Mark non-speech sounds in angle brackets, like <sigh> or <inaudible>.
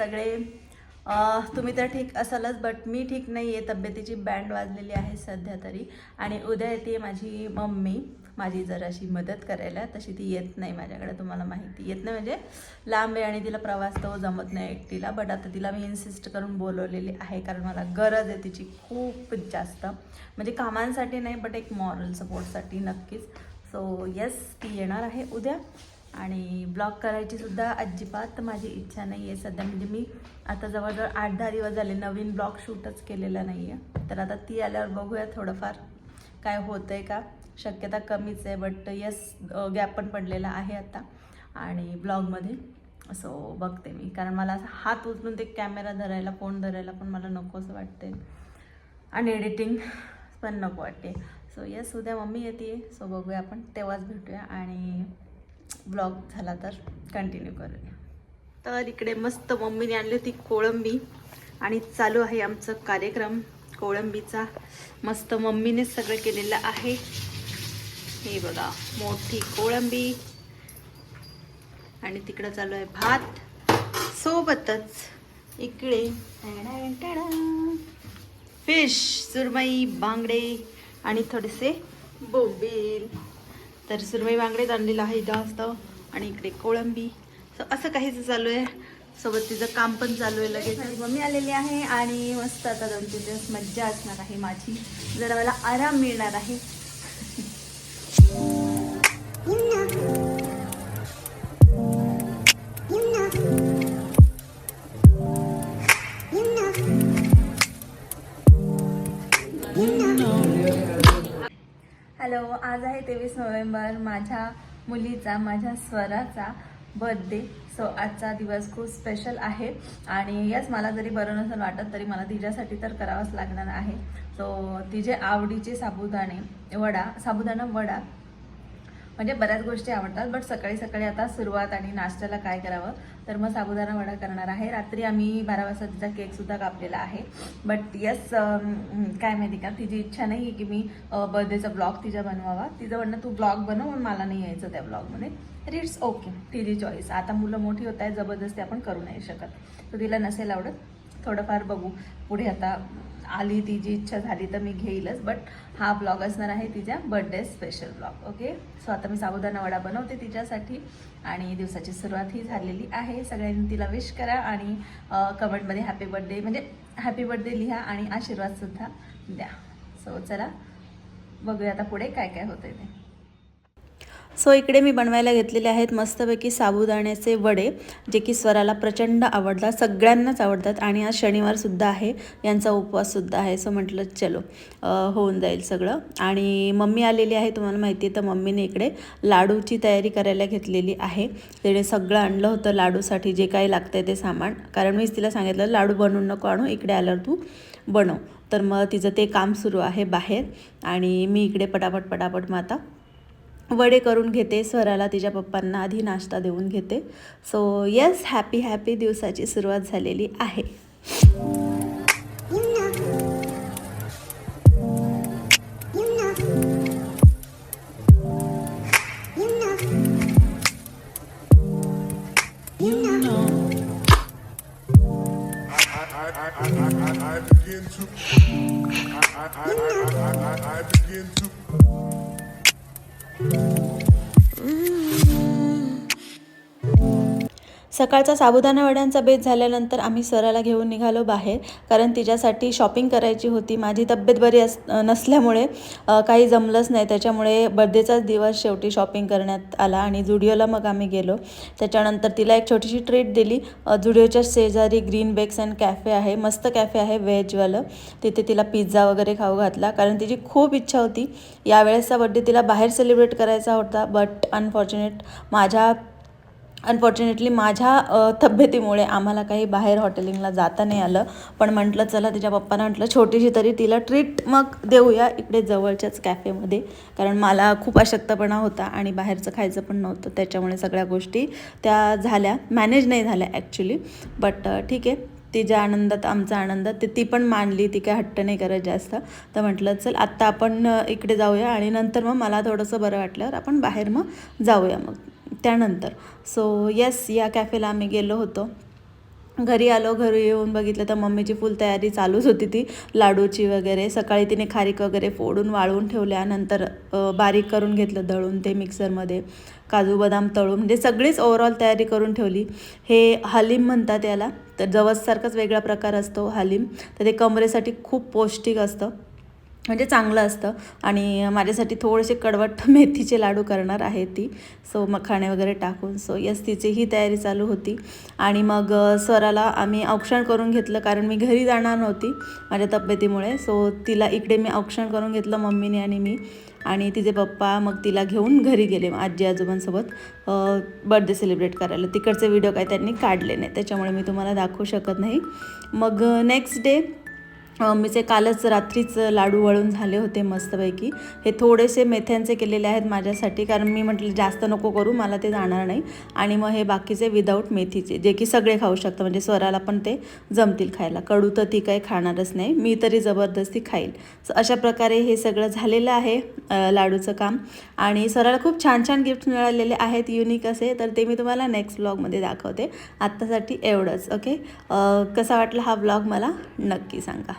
सगळे. तुम्ही तर ठीक असालच बट मी ठीक नाही आहे तब्येतीची बँड वाजलेली आहे सध्या तरी. आणि उद्या येते माझी मम्मी. माझी जराशी मदत करायला. तशी ती येत नाही माझ्याकडे तुम्हाला माहिती. येत नाही म्हणजे लांब आहे आणि तिला प्रवास तो जमत नाही एकटीला. बट आता तिला मी इन्सिस्ट करून बोलवलेली आहे कारण मला गरज आहे तिची खूप जास्त. म्हणजे कामांसाठी नाही बट एक मॉरल सपोर्टसाठी नक्कीच. सो येस ती येणार आहे उद्या. आणि ब्लॉग करायची सुद्धा अजिबात माझी इच्छा नाही आहे सध्या. म्हणजे मी आता जवळजवळ आठ दहा दिवस झाले नवीन ब्लॉग शूटच केलेला नाही आहे तर आता ती आल्यावर बघूया थोडंफार काय होतं आहे का? शक्यता कमीच आहे बट यस गॅप पण पडलेला आहे आता. आणि ब्लॉगमध्ये सो बघते मी. कारण मला असं हात उचलून ते कॅमेरा धरायला फोन धरायला पण मला नको असं वाटते आणि एडिटिंग पण नको वाटते. सो यस उद्या मम्मी येते सो बघूया आपण. तेव्हाच भेटूया. आणि ब्लॉग झाला तर कंटिन्यू करूया. तर इकडे मस्त मम्मीने आणली होती कोळंबी आणि चालू आहे आमचं कार्यक्रम. कोळंबीचा मस्त मम्मीने सगळं केलेलं आहे. हे बघा मोठी कोळंबी. आणि तिकडं चालू आहे भात. सोबतच इकडे फिश सुरमई बांगडे आणि थोडेसे बोबील. तर सुरमई बांगडेच आणलेलं आहे जास्त आणि इकडे कोळंबी. सो असं काहीच चालू आहे. सोबत तिचं काम पण चालू आहे लगेच. मम्मी आलेली आहे आणि मस्त आता दोन तीन दिवस मज्जा असणार आहे माझी. जरा मला आराम मिळणार आहे. <laughs> हॅलो आज आहे तेवीस नोव्हेंबर माझ्या मुलीचा माझ्या स्वराचा बर्थडे सो आजचा दिवस खूप स्पेशल आहे. आणि यस मला जरी बरं नसेल वाटत तरी मला तिच्यासाठी तर करावंच लागणार आहे. सो तिचे आवडीचे साबुदाणे वडा साबुदाणा वडा म्हणजे बऱ्याच गोष्टी आवडतात बट सकाळी सकाळी आता सुरुवात आणि नाश्त्याला काय करावं तर मग साबुदाणा वडा करणार आहे. रात्री आम्ही बारा वाजता तिचा केकसुद्धा कापलेला आहे. बट येस काय माहिती का तिची इच्छा नाही आहे की मी बर्थडेचा ब्लॉग तिचा बनवावा. तिचं म्हणणं तू ब्लॉग बनव म्हणून मला नाही यायचं त्या ब्लॉगमध्ये तर इट्स ओके तिची चॉईस आता मुलं मोठी होत आहेत जबरदस्ती आपण करू नाही शकत. तर तिला नसेल आवडत. थोडंफार बघू. पुढे आता आली तिची इच्छा झाली तर मी घेईलच बट हा ब्लॉग असणार आहे तिच्या birthday special blog okay so आता मी साबुदाणा वडा बनवते तिच्यासाठी आणि दिवसाची सुरुवात ही झालेली आहे. सगळ्यांनी तिला विश करा आणि कमेंटमध्ये हॅपी बर्थडे म्हणजे हॅपी बर्थडे लिहा आणि आशीर्वादसुद्धा द्या. सो चला बघूया आता पुढे काय काय होतं ते. सो इकडे मी बनवायला घेतलेले आहेत मस्तपैकी साबुदाण्याचे वडे जे की स्वराला प्रचंड आवडतात सगळ्यांनाच आवडतात आणि आज शनिवारसुद्धा आहे यांचा उपवाससुद्धा आहे. सो म्हटलं चलो होऊन जाईल सगळं. आणि मम्मी आलेली आहे तुम्हाला माहिती आहे तर मम्मीने इकडे लाडूची तयारी करायला घेतलेली आहे. तिने सगळं आणलं होतं लाडूसाठी जे काही लागतं आहे ते सामान. कारण मीच तिला सांगितलं लाडू बनवून नको आणू इकडे आल्यावर तू बनव. तर मग तिचं ते काम सुरू आहे बाहेर. आणि मी इकडे पटापट पटापट मग आता वडे करून घेते स्वराला तिच्या पप्पांना आधी नाश्ता देऊन घेते सो येस हॅपी हॅपी दिवसाची सुरुवात झालेली आहे I, I, I, I, I, I begin to. I, I, I, I, I, I, I begin to. सकाळचा साबुदाणा वड्यांचा बेत झाल्यानंतर आम्ही सराला घेऊन निघालो बाहेर कारण तिच्यासाठी शॉपिंग करायची होती. माझी तब्येत बरी अस नसल्यामुळे काही जमलंच नाही. त्याच्यामुळे बर्थडेचाच दिवस शेवटी शॉपिंग करण्यात आला आणि जुडिओला मग आम्ही गेलो. त्याच्यानंतर तिला एक छोटीशी ट्रीट दिली. जुडिओच्या शेजारी ग्रीन बेक्स अँड कॅफे आहे. मस्त कॅफे आहे व्हेजवालं. तिथे तिला पिझ्झा वगैरे खाऊ घातला. कारण तिची खूप इच्छा होती. यावेळेसचा बड्डे तिला बाहेर सेलिब्रेट करायचा होता बट अनफॉर्च्युनेट माझ्या अनफॉर्च्युनेटली माझ्या तब्येतीमुळे आम्हाला काही बाहेर हॉटेलिंगला जाता नाही आलं. पण म्हटलं चला तिच्या पप्पांना म्हटलं छोटीशी तरी तिला ट्रीट मग देऊया इकडे जवळच्याच कॅफेमध्ये कारण मला खूप अशक्तपणा होता आणि बाहेरचं खायचं पण नव्हतं. त्याच्यामुळे सगळ्या गोष्टी त्या झाल्या. मॅनेज नाही झाल्या ॲक्च्युली बट ठीक आहे. तिच्या आनंदात आमचा आनंद ते ती पण मानली ती काय हट्ट नाही करत जास्त. तर म्हटलं चल आत्ता आपण इकडे जाऊया आणि नंतर मग मला थोडंसं बरं वाटल्यावर आपण बाहेर मग जाऊया मग. त्यानंतर. सो येस या कॅफेला आम्ही गेलो होतो. घरी आलो घरी येऊन बघितलं तर मम्मीची फुल तयारी चालूच होती ती. लाडूची वगैरे सकाळी तिने खारीक वगैरे फोडून वाळवून ठेवल्यानंतर बारीक करून घेतलं दळून ते मिक्सरमध्ये काजू बदाम तळून म्हणजे सगळीच ओव्हरऑल तयारी करून ठेवली. हे हलीम म्हणतात याला तर जवससारखाच वेगळा प्रकार असतो हलीम. तर ते कमरेसाठी खूप पौष्टिक असतं. म्हणजे चांगलं असतं. आणि माझ्यासाठी थोडेसे कडवट <laughs> मेथीचे लाडू करणार आहे ती. सो मखाणे वगैरे टाकून. सो यस तिची ही तयारी चालू होती. आणि मग स्वराला आम्ही औक्षण करून घेतलं कारण मी घरी जाणार नव्हती माझ्या तब्येतीमुळे. सो तिला इकडे मी औक्षण करून घेतलं मम्मीने आणि मी. आणि तिचे पप्पा मग तिला घेऊन घरी गेले आजी आजोबांसोबत. बर्थडे सेलिब्रेट करायला. तिकडचे व्हिडिओ काय त्यांनी काढले नाही. त्याच्यामुळे मी तुम्हाला दाखवू शकत नाही. मग नेक्स्ट डे मीचे म्हणजे कालच रात्रीच लाडू वळून झाले होते मस्तपैकी. हे थोडेसे मेथ्यांचे केलेले आहेत माझ्यासाठी कारण मी म्हटलं जास्त नको करू मला ते जाणार नाही. आणि मग हे बाकीचे विदाऊट मेथीचे जे की सगळे खाऊ शकतं म्हणजे स्वराला पण ते जमतील खायला. कडू तर ती काही खाणारच नाही मी तरी जबरदस्ती खाईल. सो अशा प्रकारे हे सगळं झालेलं आहे लाडूचं काम. आणि स्वराला खूप छान छान गिफ्ट मिळालेले आहेत युनिक असे तर ते मी तुम्हाला नेक्स्ट ब्लॉगमध्ये दाखवते. आत्तासाठी एवढंच ओके कसा वाटला हा ब्लॉग मला? नक्की सांगा.